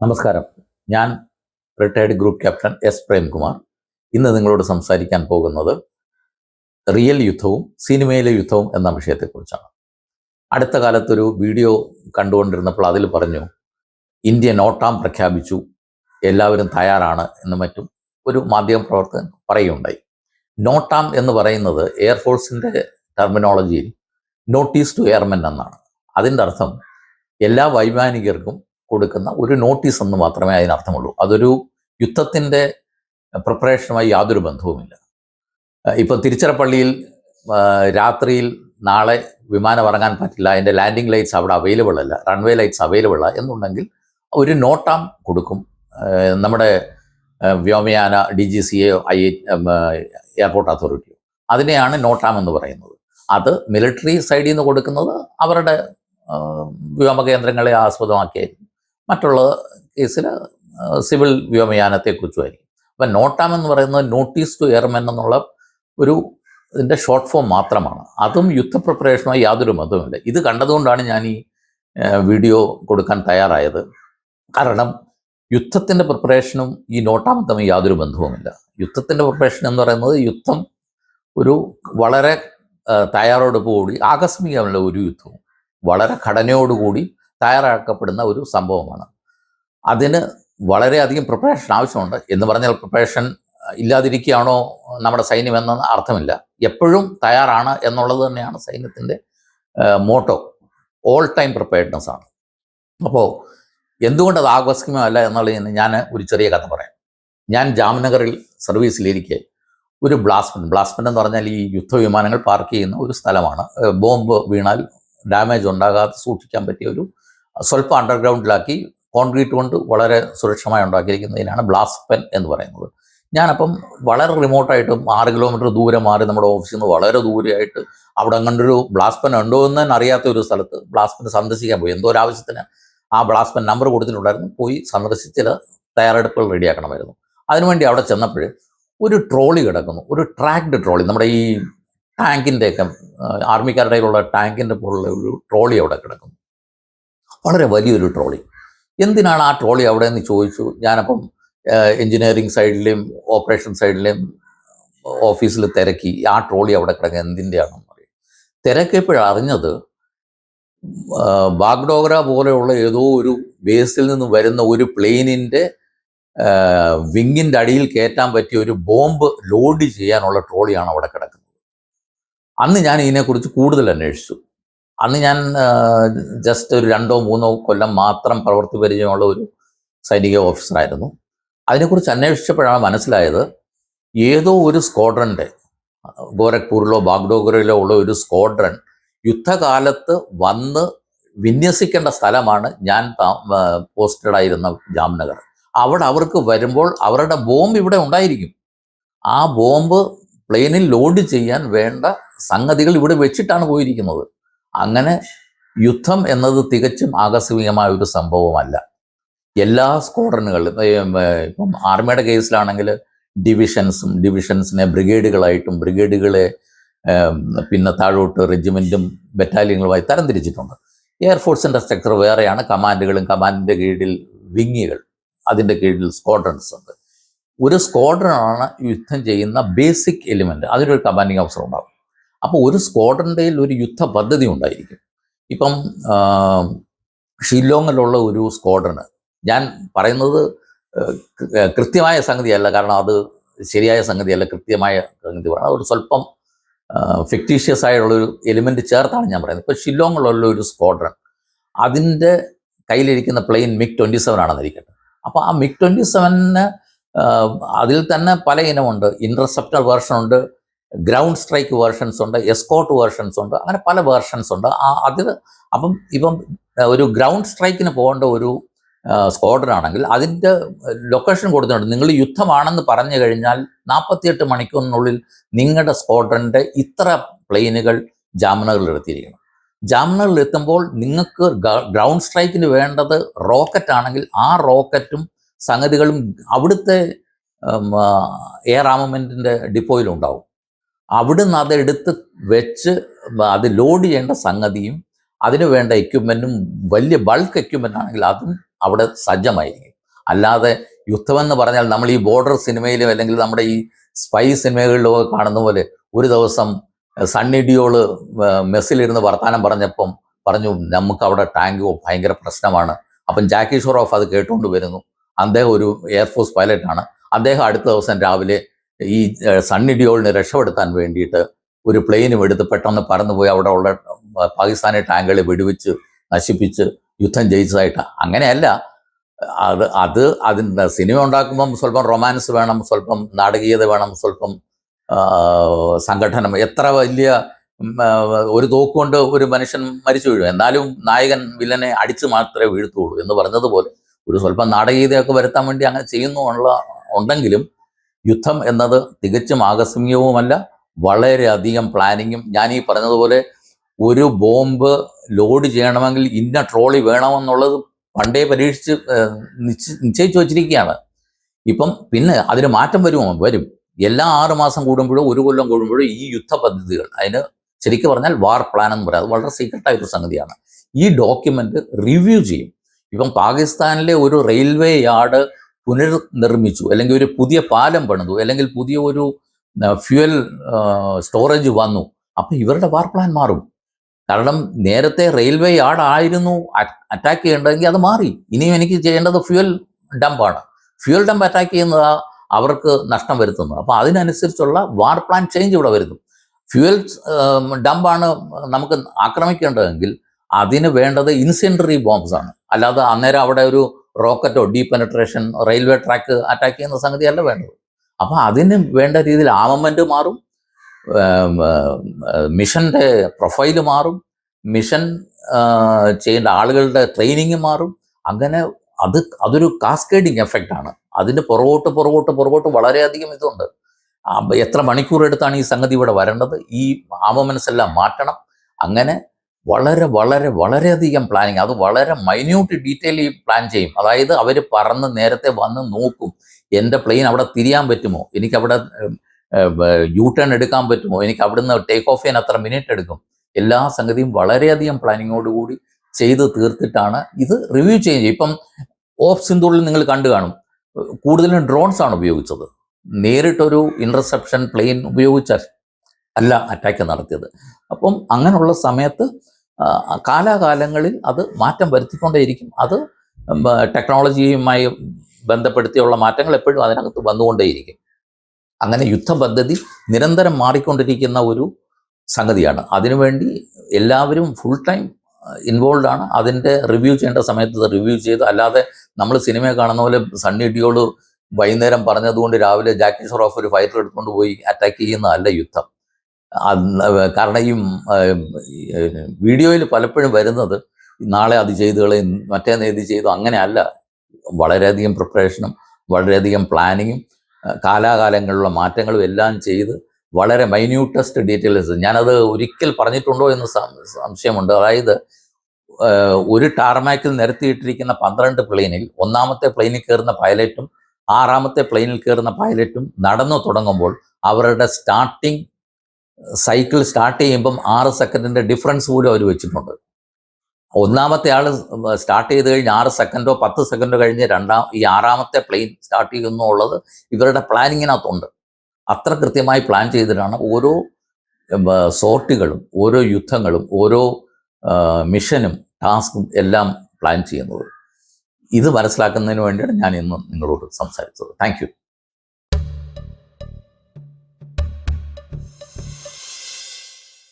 നമസ്കാരം. ഞാൻ retired group captain S Premkumar. ഇന്ന് നിങ്ങളോട് സംസാരിക്കാൻ പോകുന്നത് റിയൽ യുദ്ധവും സിനിമയിലെ യുദ്ധവും എന്ന വിഷയത്തെക്കുറിച്ചാണ്. അടുത്ത കാലത്തൊരു വീഡിയോ കണ്ടുകൊണ്ടിരുന്നപ്പോൾ അതിൽ പറഞ്ഞു ഇന്ത്യ നോട്ടാം പ്രഖ്യാപിച്ചു. എല്ലാവരും തയ്യാറാണ് എന്ന് മറ്റും ഒരു മാധ്യമ പ്രവർത്തകൻ പറയുകയുണ്ടായി. നോട്ടാം എന്ന് പറയുന്നത് എയർഫോഴ്സിന്റെ ടെർമിനോളജിയിൽ നോട്ടീസ് ടു എയർമെൻ എന്നാണ്. അതിന്റെ അർത്ഥം എല്ലാ വൈമാനികർക്കും കൊടുക്കുന്ന ഒരു നോട്ടീസ് എന്ന് മാത്രമേ അതിനർത്ഥമുള്ളൂ. അതൊരു യുദ്ധത്തിന്റെ പ്രിപ്പറേഷനുമായി യാതൊരു ബന്ധവുമില്ല. ഇപ്പം തിരുച്ചിറപ്പള്ളിയിൽ രാത്രിയിൽ നാളെ വിമാനം ഇറങ്ങാൻ പറ്റില്ല അതിന്റെ ലാൻഡിംഗ് ലൈറ്റ്സ് അവിടെ അവൈലബിൾ അല്ല റൺവേ ലൈറ്റ്സ് അവൈലബിൾ അല്ല എന്നുണ്ടെങ്കിൽ ഒരു നോട്ടാം കൊടുക്കും. നമ്മുടെ വ്യോമയാന ഡി ജി സി എയോ ഐ എയർപോർട്ട് അതോറിറ്റിയോ അതിനെയാണ് നോട്ടാം എന്ന് പറയുന്നത്. അത് മിലിറ്ററി സൈഡിൽ നിന്ന് കൊടുക്കുന്നത് അവരുടെ വ്യോമ കേന്ദ്രങ്ങളെ ആസ്പദമാക്കിയായിരിക്കും. മറ്റുള്ള കേസിൽ സിവിൽ വ്യോമയാനത്തെക്കുറിച്ചുമായിരിക്കും. അപ്പം നോട്ടാം എന്ന് പറയുന്നത് നോട്ടീസ് ടു എയർമെൻ എന്നുള്ള ഒരു ഇതിന്റെ ഷോർട്ട് ഫോം മാത്രമാണ്. അതും യുദ്ധ പ്രിപ്പറേഷനുമായി യാതൊരു മതവുമില്ല ഇത് കണ്ടതുകൊണ്ടാണ് ഞാൻ ഈ വീഡിയോ കൊടുക്കാൻ തയ്യാറായത്. കാരണം യുദ്ധത്തിന്റെ പ്രിപ്പറേഷനും ഈ നോട്ടാം തമ്മിൽ യാതൊരു ബന്ധവുമില്ല. യുദ്ധത്തിന്റെ പ്രിപ്പറേഷൻ എന്ന് പറയുന്നത് യുദ്ധം ഒരു വളരെ തയ്യാറോടുകൂടി ആകസ്മികമല്ല ഒരു യുദ്ധവും. വളരെ ഘടനയോടുകൂടി തയ്യാറാക്കപ്പെടുന്ന ഒരു സംഭവമാണ്. അതിന് വളരെയധികം പ്രിപ്പറേഷൻ ആവശ്യമുണ്ട്. എന്ന് പറഞ്ഞാൽ പ്രിപ്പറേഷൻ ഇല്ലാതിരിക്കുകയാണോ നമ്മുടെ സൈന്യം എന്ന അർത്ഥമില്ല. എപ്പോഴും തയ്യാറാണ് എന്നുള്ളത് തന്നെയാണ് സൈന്യത്തിന്റെ മോട്ടോ ഓൾ ടൈം പ്രിപ്പയർഡ്നെസ് ആണ്. അപ്പോൾ എന്തുകൊണ്ട് അത് ആകസ്മികമല്ല എന്നുള്ളതിന് ഞാൻ ഒരു ചെറിയ കഥ പറയാം. ഞാൻ ജാംനഗറിൽ സർവീസിലിരിക്കെ ഒരു ബ്ലാസ്പൻ ബ്ലാസ്പൻ എന്ന് പറഞ്ഞാൽ ഈ യുദ്ധവിമാനങ്ങൾ പാർക്ക് ചെയ്യുന്ന ഒരു സ്ഥലമാണ്. ബോംബ് വീണാൽ ഡാമേജ് ഉണ്ടാകാതെ സൂക്ഷിക്കാൻ പറ്റിയ ഒരു സ്വല്പം അണ്ടർഗ്രൗണ്ടിലാക്കി കോൺക്രീറ്റ് കൊണ്ട് വളരെ സുരക്ഷമായി ഉണ്ടാക്കിയിരിക്കുന്നതിനാണ് ബ്ലാസ്റ്റ് പെൻ എന്ന് പറയുന്നത്. ഞാനപ്പം വളരെ റിമോട്ടായിട്ടും ആറ് കിലോമീറ്റർ ദൂരെ മാറി നമ്മുടെ ഓഫീസിൽ നിന്ന് വളരെ ദൂരെയായിട്ട് അവിടെ അങ്ങനൊരു ബ്ലാസ്പെൻ ഉണ്ടോ എന്ന് തന്നെ അറിയാത്ത ഒരു സ്ഥലത്ത് ബ്ലാസ്പെൻ സന്ദർശിക്കാൻ പോയി. എന്തോ ഒരു ആവശ്യത്തിന് ആ ബ്ലാസ്പെൻ നമ്പർ കൊടുത്തിട്ടുണ്ടായിരുന്നു. പോയി സന്ദർശിച്ച് ചില തയ്യാറെടുപ്പുകൾ റെഡിയാക്കണമായിരുന്നു അതിനുവേണ്ടി അവിടെ ചെന്നപ്പോൾ ഒരു ട്രോളി കിടക്കുന്നു. ഒരു ട്രാക്ഡ് ട്രോളി നമ്മുടെ ഈ ടാങ്കിന്റെയൊക്കെ ആർമിക്കാരുടെ കയ്യിലുള്ള ടാങ്കിന്റെ പോലുള്ള ഒരു ട്രോളി അവിടെ കിടക്കുന്നു. വളരെ വലിയൊരു ട്രോളി. എന്തിനാണ് ആ ട്രോളി അവിടെ എന്ന് ചോദിച്ചു? ഞാനപ്പം എഞ്ചിനീയറിംഗ് സൈഡിലെയും ഓപ്പറേഷൻ സൈഡിലെയും ഓഫീസിൽ തിരക്കി. ആ ട്രോളി അവിടെ കിടക്കുക എന്തിന്റെയാണെന്ന് പറയും തിരക്കിയപ്പോഴറിഞ്ഞത് ബാഗ്ഡോഗ്ര പോലെയുള്ള ഏതോ ഒരു ബേസിൽ നിന്ന് വരുന്ന ഒരു പ്ലെയിനിന്റെ വിങ്ങിന്റെ അടിയിൽ കയറ്റാൻ പറ്റിയ ഒരു ബോംബ് ലോഡ് ചെയ്യാനുള്ള ട്രോളിയാണ് അവിടെ കിടക്കുന്നത്. അന്ന് ഞാൻ ഇതിനെക്കുറിച്ച് കൂടുതൽ അന്വേഷിച്ചു. അന്ന് ഞാൻ ജസ്റ്റ് ഒരു രണ്ടോ മൂന്നോ കൊല്ലം മാത്രം പ്രവൃത്തി പരിചയമുള്ള ഒരു സൈനിക ഓഫീസറായിരുന്നു അതിനെക്കുറിച്ച് അന്വേഷിച്ചപ്പോഴാണ് മനസ്സിലായത് ഏതോ ഒരു സ്ക്വാഡ്രന്റെ ഗോരഖ്പൂരിലോ ബാഗ്ഡോഗറിലോ ഉള്ള ഒരു സ്ക്വാഡ്രൻ യുദ്ധകാലത്ത് വന്ന് വിന്യസിക്കേണ്ട സ്ഥലമാണ് ഞാൻ പോസ്റ്റഡ് ആയിരുന്ന ജാംനഗർ. അവിടെ അവർക്ക് വരുമ്പോൾ അവരുടെ ബോംബ് ഇവിടെ ഉണ്ടായിരിക്കും. ആ ബോംബ് പ്ലെയിനിൽ ലോഡ് ചെയ്യാൻ വേണ്ട സംഗതികൾ ഇവിടെ വെച്ചിട്ടാണ് പോയിരിക്കുന്നത്. അങ്ങനെ യുദ്ധം എന്നത് തികച്ചും ആകസ്മികമായ ഒരു സംഭവമല്ല. എല്ലാ സ്ക്വാഡ്രനുകളിലും ഇപ്പം ആർമിയുടെ കേസിലാണെങ്കിൽ ഡിവിഷൻസും ഡിവിഷൻസിനെ ബ്രിഗേഡുകളായിട്ടും ബ്രിഗേഡുകളെ പിന്നെ താഴോട്ട് റെജിമെന്റും ബറ്റാലിയനുകളുമായി തരംതിരിച്ചിട്ടുണ്ട്. എയർഫോഴ്സിന്റെ സ്ട്രക്ചർ വേറെയാണ്. കമാൻഡുകളും കമാൻഡിന്റെ കീഴിൽ വിങ്ങികൾ അതിന്റെ കീഴിൽ സ്ക്വാഡ്രൻസ് ഉണ്ട്. ഒരു സ്ക്വാഡ്രനാണ് യുദ്ധം ചെയ്യുന്ന ബേസിക് എലിമെന്റ് അതിനൊരു കമാൻഡിങ് ഓഫീസർ ഉണ്ടാവും. അപ്പോൾ ഒരു സ്ക്വാഡ്രന്റെയിൽ ഒരു യുദ്ധ പദ്ധതി ഉണ്ടായിരിക്കും. ഇപ്പം ഷില്ലോങ്ങിലുള്ള ഒരു സ്ക്വാഡ്രന് ഞാൻ പറയുന്നത് കൃത്യമായ സംഗതിയല്ല. കാരണം അത് ശരിയായ സംഗതിയല്ല കൃത്യമായ സംഗതി പറയണം. ഒരു സ്വല്പം ഫിക്റ്റീഷ്യസ് ആയിട്ടുള്ളൊരു എലിമെന്റ് ചേർത്താണ് ഞാൻ പറയുന്നത്. ഇപ്പോൾ ഷില്ലോങ്ങിലുള്ള ഒരു സ്ക്വാഡ്രൻ അതിന്റെ കയ്യിലിരിക്കുന്ന പ്ലെയിൻ മിഗ് ട്വന്റി സെവൻ ആണെന്നിരിക്കട്ടെ അപ്പോൾ ആ മിഗ് ട്വന്റി സെവനിന് അതിൽ തന്നെ പല ഇനമുണ്ട് ഇന്റർസെപ്റ്റർ വേർഷൻ ഉണ്ട്. ഗ്രൗണ്ട് സ്ട്രൈക്ക് വേർഷൻസ് ഉണ്ട് എസ്കോട്ട് വേർഷൻസ് ഉണ്ട് അങ്ങനെ പല വേർഷൻസ് ഉണ്ട്. ആ അതിൽ അപ്പം ഇപ്പം ഒരു ഗ്രൗണ്ട് സ്ട്രൈക്കിന് പോകേണ്ട ഒരു സ്ക്വാഡ്രൻ ആണെങ്കിൽ അതിന്റെ ലൊക്കേഷൻ കൊടുത്തിട്ടുണ്ട്. നിങ്ങൾ യുദ്ധമാണെന്ന് പറഞ്ഞു കഴിഞ്ഞാൽ നാൽപ്പത്തിയെട്ട് മണിക്കൂറിനുള്ളിൽ നിങ്ങളുടെ സ്ക്വാഡ്രന്റെ ഇത്ര പ്ലെയിനുകൾ ജാംനഗറിൽ എടുത്തിരിക്കണം. ജാംനഗറിൽ എത്തുമ്പോൾ നിങ്ങൾക്ക് ഗ്രൗണ്ട് സ്ട്രൈക്കിന് വേണ്ടത് റോക്കറ്റ് ആണെങ്കിൽ ആ റോക്കറ്റും സംഗതികളും അവിടുത്തെ എയർ ആർമമെന്റിന്റെ ഡിപ്പോയിലുണ്ടാവും അവിടുന്ന് അതെടുത്ത് വെച്ച് അത് ലോഡ് ചെയ്യേണ്ട സംഗതിയും അതിന് വേണ്ട എക്യുപ്മെന്റും വലിയ ബൾക്ക് എക്യുപ്മെന്റ് ആണെങ്കിൽ അതും അവിടെ സജ്ജമായിരിക്കും. അല്ലാതെ യുദ്ധമെന്ന് പറഞ്ഞാൽ നമ്മൾ ഈ ബോർഡർ സിനിമയിലും അല്ലെങ്കിൽ നമ്മുടെ ഈ സ്പൈ സിനിമകളിലും ഒക്കെ കാണുന്ന പോലെ ഒരു ദിവസം സണ്ണി ഡിയോൾ മെസ്സിലിരുന്ന് വർത്താനം പറഞ്ഞപ്പം പറഞ്ഞു നമുക്ക് അവിടെ ടാങ്ക് ഭയങ്കര പ്രശ്നമാണ്. അപ്പം ജാക്കി ഷോറോഫ് അത് കേട്ടുകൊണ്ട് വരുന്നു. അദ്ദേഹം ഒരു എയർഫോഴ്സ് പൈലറ്റാണ് അദ്ദേഹം അടുത്ത ദിവസം രാവിലെ ഈ സണ്ണി ഡിയോളിനെ രക്ഷപ്പെടുത്താൻ വേണ്ടിയിട്ട് ഒരു പ്ലെയിനും എടുത്ത് പെട്ടെന്ന് പറന്നുപോയി. അവിടെ ഉള്ള പാകിസ്ഥാനി ടാങ്കുകളെ വെടിവെച്ച് നശിപ്പിച്ച് യുദ്ധം ജയിച്ചതായിട്ട് അങ്ങനെയല്ല. അത് അത് അതിന്റെ സിനിമ ഉണ്ടാക്കുമ്പം സ്വല്പം റൊമാൻസ് വേണം സ്വല്പം നാടകീയത വേണം സ്വല്പം സംഘടനം. എത്ര വലിയ ഒരു തോക്കുകൊണ്ട് ഒരു മനുഷ്യൻ മരിച്ചു വീഴും. എന്നാലും നായകൻ വില്ലനെ അടിച്ച് മാത്രമേ വീഴ്ത്തുള്ളൂ എന്ന് പറഞ്ഞതുപോലെ ഒരു സ്വല്പം നാടകീയതയൊക്കെ വരുത്താൻ വേണ്ടി അങ്ങനെ ചെയ്യുന്നു ഉള്ള ഉണ്ടെങ്കിലും യുദ്ധം എന്നത് തികച്ചും ആകസ്മികവുമല്ല. വളരെയധികം പ്ലാനിങ്ങും ഞാൻ ഈ പറഞ്ഞതുപോലെ ഒരു ബോംബ് ലോഡ് ചെയ്യണമെങ്കിൽ ഇന്ന ട്രോളി വേണമെന്നുള്ളത് പണ്ടേ പരീക്ഷിച്ച് നിശ്ചയിച്ചു വച്ചിരിക്കുകയാണ്. ഇപ്പം പിന്നെ അതിന് മാറ്റം വരുമോ? വരും. എല്ലാ ആറുമാസം കൂടുമ്പോഴും ഒരു കൊല്ലം കൂടുമ്പോഴും ഈ യുദ്ധ പദ്ധതികൾ അതിന് ശരിക്കും പറഞ്ഞാൽ വാർ പ്ലാൻ എന്ന് പറയാം. അത് വളരെ സീക്രട്ടായൊരു സംഗതിയാണ്. ഈ ഡോക്യുമെന്റ് റിവ്യൂ ചെയ്യും. ഇപ്പം പാകിസ്ഥാനിലെ ഒരു റെയിൽവേ യാർഡ് പുനർനിർമ്മിച്ചു അല്ലെങ്കിൽ ഒരു പുതിയ പാലം പണിതു അല്ലെങ്കിൽ പുതിയ ഒരു ഫ്യുവൽ സ്റ്റോറേജ് വന്നു. അപ്പൊ ഇവരുടെ വാർ പ്ലാൻ മാറും. കാരണം നേരത്തെ റെയിൽവേ യാർഡ് ആയിരുന്നു അറ്റാക്ക് ചെയ്യേണ്ടതെങ്കിൽ അത് മാറി. ഇനിയും എനിക്ക് ചെയ്യേണ്ടത് ഫ്യുവൽ ഡംപാണ് ഫ്യുവൽ ഡംപ് അറ്റാക്ക് ചെയ്യുന്നത് അവർക്ക് നഷ്ടം വരുത്തുന്നത്. അപ്പോൾ അതിനനുസരിച്ചുള്ള വാർ പ്ലാൻ ചേഞ്ച് ഇവിടെ വരുന്നു. ഫ്യുവൽ ഡംപാണ് നമുക്ക് ആക്രമിക്കേണ്ടതെങ്കിൽ അതിന് വേണ്ടത് ഇൻസെൻട്രി ബോംബ്സ് ആണ്. അല്ലാതെ അന്നേരം അവിടെ ഒരു റോക്കറ്റോ deep penetration railway track attack ചെയ്യുന്ന സംഗതിയല്ല വേണ്ടത്. അപ്പോൾ അതിന് വേണ്ട രീതിയിൽ ആമമെന്റ് മാറും മിഷന്റെ പ്രൊഫൈൽ മാറും മിഷൻ ചെയ്യേണ്ട ആളുകളുടെ ട്രെയിനിങ് മാറും. അങ്ങനെ അത് അതൊരു കാസ്കേഡിങ് എഫക്റ്റാണ് അതിന്റെ പുറകോട്ട് പുറകോട്ട് പുറകോട്ട് വളരെയധികം ഇതുണ്ട്. എത്ര മണിക്കൂർ എടുത്താണ് ഈ സംഗതി ഇവിടെ വരേണ്ടത്? ഈ ആമമനസ്സെല്ലാം മാറ്റണം. അങ്ങനെ വളരെ വളരെ വളരെയധികം പ്ലാനിങ് അത് വളരെ മൈന്യൂട്ട് ഡീറ്റെയിൽ പ്ലാൻ ചെയ്യും. അതായത് അവർ പറന്ന് നേരത്തെ വന്ന് നോക്കും. എന്റെ പ്ലെയിൻ അവിടെ തിരിയാൻ പറ്റുമോ? എനിക്ക് അവിടെ യു ടേൺ എടുക്കാൻ പറ്റുമോ? എനിക്ക് അവിടുന്ന് ടേക്ക് ഓഫ് ചെയ്യാൻ അത്ര മിനിറ്റ് എടുക്കും? എല്ലാ സംഗതിയും വളരെയധികം പ്ലാനിങ്ങോടുകൂടി ചെയ്ത് തീർത്തിട്ടാണ് ഇത് റിവ്യൂ ചെയ്യുക ഇപ്പം ഓഫ് സിന്ധുളിൽ നിങ്ങൾ കണ്ടു കാണും. കൂടുതലും ഡ്രോൺസ് ആണ് ഉപയോഗിച്ചത്. നേരിട്ടൊരു ഇന്റർസെപ്ഷൻ പ്ലെയിൻ ഉപയോഗിച്ചാൽ അല്ല അറ്റാക്ക് നടത്തിയത്. അപ്പം അങ്ങനെയുള്ള സമയത്ത് കാലാകാലങ്ങളിൽ അത് മാറ്റം വരുത്തിക്കൊണ്ടേയിരിക്കും. അത് ടെക്നോളജിയുമായി ബന്ധപ്പെടുത്തിയുള്ള മാറ്റങ്ങൾ എപ്പോഴും അതിനകത്ത് വന്നുകൊണ്ടേയിരിക്കും. അങ്ങനെ യുദ്ധപദ്ധതി നിരന്തരം മാറിക്കൊണ്ടിരിക്കുന്ന ഒരു സംഗതിയാണ്. അതിനുവേണ്ടി എല്ലാവരും ഫുൾ ടൈം ഇൻവോൾവ് ആണ്. അതിന്റെ റിവ്യൂ ചെയ്യേണ്ട സമയത്ത് റിവ്യൂ ചെയ്ത് അല്ലാതെ നമ്മൾ സിനിമ കാണുന്ന പോലെ സണ്ണി ഡിയോൾ വൈകുന്നേരം പറഞ്ഞതുകൊണ്ട് രാവിലെ ജാക്കി ഷറോഫ് ഒരു ഫൈറ്റർ എടുത്തുകൊണ്ട് പോയി അറ്റാക്ക് ചെയ്യുന്നതല്ല യുദ്ധം. കാരണം ഈ വീഡിയോയിൽ പലപ്പോഴും വരുന്നത് നാളെ അത് ചെയ്തു കളയും മറ്റേന്ന് ഇത് ചെയ്തു അങ്ങനെയല്ല. വളരെയധികം പ്രിപ്പറേഷനും വളരെയധികം പ്ലാനിങ്ങും കാലാകാലങ്ങളിലുള്ള മാറ്റങ്ങളും എല്ലാം ചെയ്ത് വളരെ മൈന്യൂട്ടസ്റ്റ് ഡീറ്റെയിൽസ്. ഞാനത് ഒരിക്കൽ പറഞ്ഞിട്ടുണ്ടോ എന്ന് സംശയമുണ്ട്. അതായത് ഒരു ടാർമാക്കിൽ നിരത്തിയിട്ടിരിക്കുന്ന പന്ത്രണ്ട് പ്ലെയിനിൽ ഒന്നാമത്തെ പ്ലെയിനിൽ കയറുന്ന പൈലറ്റും ആറാമത്തെ പ്ലെയിനിൽ കയറുന്ന പൈലറ്റും നടന്നു തുടങ്ങുമ്പോൾ അവരുടെ സ്റ്റാർട്ടിങ് സൈക്കിൾ സ്റ്റാർട്ട് ചെയ്യുമ്പം ആറ് സെക്കൻഡിന്റെ ഡിഫറൻസ് പോലും അവർ വെച്ചിട്ടുണ്ട്. ഒന്നാമത്തെ ആൾ സ്റ്റാർട്ട് ചെയ്ത് കഴിഞ്ഞ് ആറ് സെക്കൻഡോ പത്ത് സെക്കൻഡോ കഴിഞ്ഞ് രണ്ടാം ഈ ആറാമത്തെ പ്ലെയിൻ സ്റ്റാർട്ട് ചെയ്യുന്നു ഉള്ളത് ഇവരുടെ പ്ലാനിങ്ങിനകത്തുണ്ട് അത്ര കൃത്യമായി പ്ലാൻ ചെയ്തിട്ടാണ് ഓരോ സോർട്ടുകളും ഓരോ യുദ്ധങ്ങളും ഓരോ മിഷനും ടാസ്കും എല്ലാം പ്ലാൻ ചെയ്യുന്നത്. ഇത് മനസ്സിലാക്കുന്നതിന് വേണ്ടിയാണ് ഞാൻ ഇന്ന് നിങ്ങളോട് സംസാരിച്ചത്. താങ്ക്